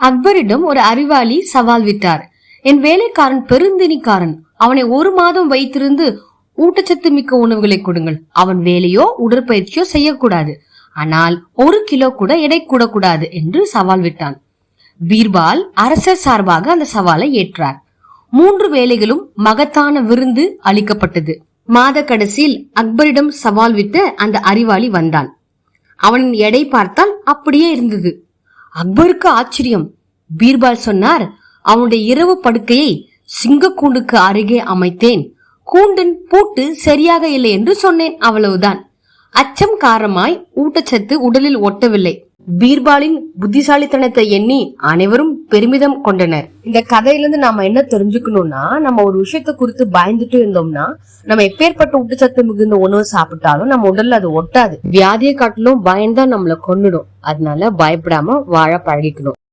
அக்பரிடம் ஒரு அறிவாளி சவால் விட்டார். என் வேலைக்காரன் பெருந்தினிக்காரன் அவனை ஒரு மாதம் வைத்திருந்து ஊட்டச்சத்து மிக்க உணவுகளை கொடுங்கள். அவன் வேலையோ உடற்பயிற்சியோ செய்யக்கூடாது. ஆனால் ஒரு கிலோ கூட எடை கூடக்கூடாது என்று சவால் விட்டான். பீர்பால் அரசர் சார்பாக அந்த சவாலை ஏற்றார். மூன்று வேலைகளும் மகத்தான விருந்து அளிக்கப்பட்டது. மாத கடைசியில் அக்பரிடம் சவால் விட்ட அந்த அறிவாளி வந்தான். அவனின் எடை பார்த்தால் அப்படியே இருந்தது. அக்பருக்கு ஆச்சரியம். பீர்பால் சொன்னார் அவனுடைய இரவு படுக்கையை சிங்கக்கூண்டுக்கு அருகே அமைத்தேன். கூண்டின் பூட்டு சரியாக இல்லை என்று சொன்னேன் அவ்வளவுதான். அச்சம் காரணமாய் ஊட்டச்சத்து உடலில் ஒட்டவில்லை. பீர்பாலின் புத்திசாலித்தனத்தை எண்ணி அனைவரும் பெருமிதம் கொண்டனர். இந்த கதையிலிருந்து நாம என்ன தெரிஞ்சுக்கணும்னா நம்ம ஒரு விஷயத்தை குறித்து பயந்துட்டு இருந்தோம்னா நம்ம எப்பேற்பட்ட ஊட்டச்சத்து மிகுந்த உணவு சாப்பிட்டாலும் நம்ம உடல்ல அது ஒட்டாது. வியாதியை காட்டிலும் பயம்தான் நம்மள கொன்னுடும். அதனால பயப்படாம வாழ பழகிக்கணும்.